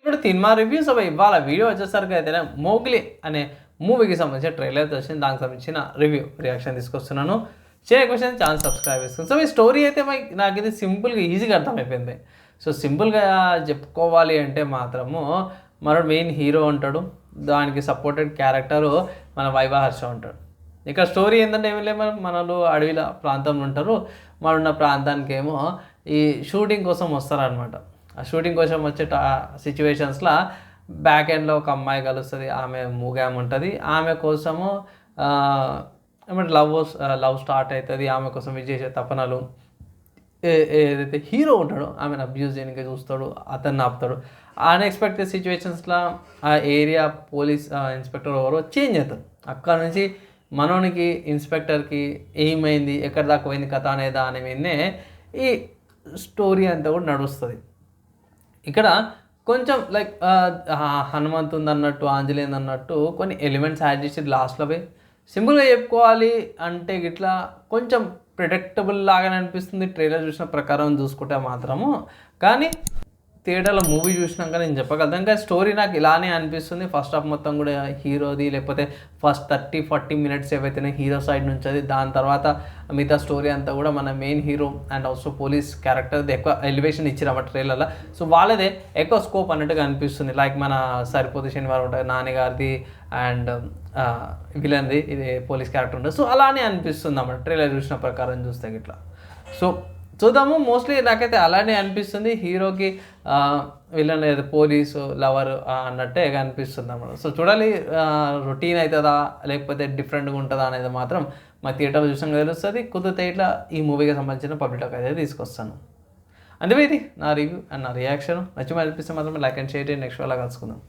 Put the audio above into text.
ఇప్పుడు cinema reviews అవి ఇవాళ వీడియో వచ్చేసరికి అయితే మోగ్లీ అనే మూవీకి సంబంధించిన ట్రైలర్ వచ్చింది దానికి సంబంధించిన రివ్యూ రియాక్షన్ తీసుకొస్తున్నాను. షేర్ క్వశ్చన్ ఛానల్ సబ్స్క్రైబ్ చేసుకుని. సో ఈ స్టోరీ అయితే మై- నాకు ఇది సింపుల్గా ఈజీగా అర్థమైపోయింది. సో సింపుల్గా చెప్పుకోవాలి అంటే మాత్రము మరో మెయిన్ హీరో ఉంటాడు దానికి సపోర్టెడ్ క్యారెక్టరు మన వైవా హర్ష ఉంటాడు ఇక్కడ స్టోరీ ఏంటంటే ఏమి లేదు మనలు అడవిల ప్రాంతంలో ఉంటారు. మన ప్రాంతానికి ఏమో ఈ షూటింగ్ కోసం వస్తారనమాట షూటింగ్ కోసం వచ్చే సిచ్యువేషన్స్లో బ్యాక్ ఎండ్లో ఒక అమ్మాయి కలుస్తుంది ఆమె మూగామ్ ఉంటుంది. ఆమె కోసము ఏమంటే లవ్ లవ్ స్టార్ట్ అవుతుంది ఆమె కోసం ఇది చేసే తపనలు ఏదైతే హీరో ఉంటాడో ఆమెను అబ్యూజ్ చేయడానికి చూస్తాడు అతన్ని ఆపుతాడు. అన్ఎక్స్పెక్టెడ్ సిచ్యువేషన్స్లో ఆ ఏరియా పోలీస్ ఇన్స్పెక్టర్ ఎవరో చేంజ్ అవుతారు అక్కడ నుంచి మనోనికి ఇన్స్పెక్టర్కి ఏమైంది ఎక్కడి దాకా పోయింది కథ అనే దాని మీదనే ఈ స్టోరీ అంతా కూడా నడుస్తుంది. ఇక్కడ కొంచెం లైక్ హనుమంత్ ఉంది అన్నట్టు ఆంజనేయులు అన్నట్టు కొన్ని ఎలిమెంట్స్ యాడ్ చేసి లాస్ట్లో పోయి సింపుల్గా చెప్పుకోవాలి అంటే ఇట్లా కొంచెం ప్రిడిక్టబుల్ లాగానే అనిపిస్తుంది. ట్రైలర్ చూసిన ప్రకారం చూసుకుంటే మాత్రము. కానీ థియేటర్లో మూవీ చూసినాక నేను చెప్పగలను ఇంకా స్టోరీ నాకు ఇలానే అనిపిస్తుంది. ఫస్ట్ హాఫ్ మొత్తం కూడా హీరోది లేకపోతే ఫస్ట్ థర్టీ ఫార్టీ మినిట్స్ ఏవైతేనే హీరో సైడ్ నుంచి అది దాని తర్వాత మిగతా స్టోరీ అంతా కూడా మన main hero and also police character ఎక్కువ ఎలివేషన్ ఇచ్చిరన్నమాట ట్రైలర్లో. సో వాళ్ళదే ఎక్కువ స్కోప్ అన్నట్టుగా అనిపిస్తుంది. లైక్ మన సరిపోతే శనివారం ఉంటుంది నాన్నగారిది అండ్ విలన్ది ఇది పోలీస్ క్యారెక్టర్ ఉంటుంది సో అలానే అనిపిస్తుంది అన్నమాట ట్రైలర్ చూసిన ప్రకారం చూస్తే ఇట్లా సో చూద్దాము. మోస్ట్లీ నాకైతే అలానే అనిపిస్తుంది. హీరోకి విలన్ ఏదో పోలీసు లవర్ అన్నట్టే అనిపిస్తుంది అన్నమాట. సో చూడాలి రొటీన్ అవుతుందా లేకపోతే డిఫరెంట్గా ఉంటుందా అనేది మాత్రం మా థియేటర్లో చూసాం తెలుస్తుంది. కుదిరితే ఇట్లా ఈ మూవీకి సంబంధించిన పబ్లిక్ అయితే తీసుకొస్తాను. అందుకే ఇది నా రివ్యూ అండ్ నా రియాక్షన్ నచ్చి అనిపిస్తే మాత్రం లైక్ అండ్ షేర్ నెక్స్ట్ అలా కలుసుకుందాం.